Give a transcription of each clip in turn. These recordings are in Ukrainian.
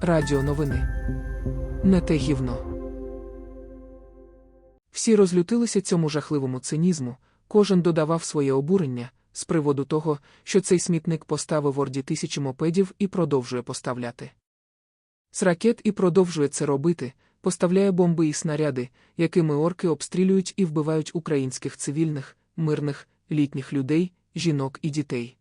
Радіо новини. Не те гівно. Всі розлютилися цьому жахливому цинізму, кожен додавав своє обурення з приводу того, що цей смітник поставив орді тисячі мопедів і продовжує поставляти. З ракет і продовжує це робити, поставляє бомби і снаряди, якими орки обстрілюють і вбивають українських цивільних, мирних, літніх людей, жінок і дітей.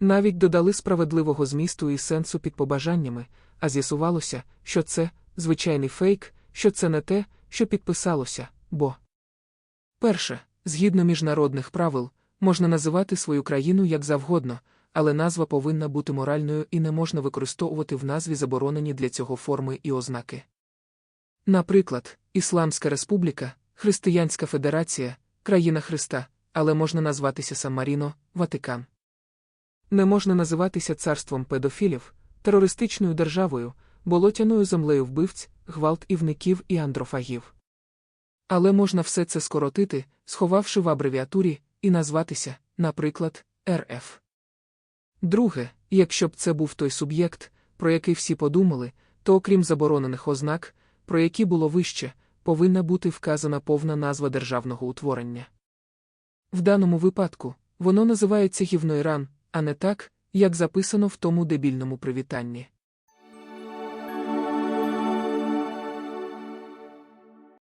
Навіть додали справедливого змісту і сенсу під побажаннями, а з'ясувалося, що це звичайний фейк, що це не те, що підписалося, бо перше, згідно міжнародних правил, можна називати свою країну як завгодно, але назва повинна бути моральною і не можна використовувати в назві заборонені для цього форми і ознаки. Наприклад, Ісламська Республіка, Християнська Федерація, Країна Христа, але можна назватися Сан-Маріно, Ватикан. Не можна називатися царством педофілів, терористичною державою, болотяною землею вбивць, гвалтівників і андрофагів. Але можна все це скоротити, сховавши в абревіатурі, і назватися, наприклад, РФ. Друге, якщо б це був той суб'єкт, про який всі подумали, то окрім заборонених ознак, про які було вище, повинна бути вказана повна назва державного утворення. В даному випадку воно називається гівноіран, а не так, як записано в тому дебільному привітанні.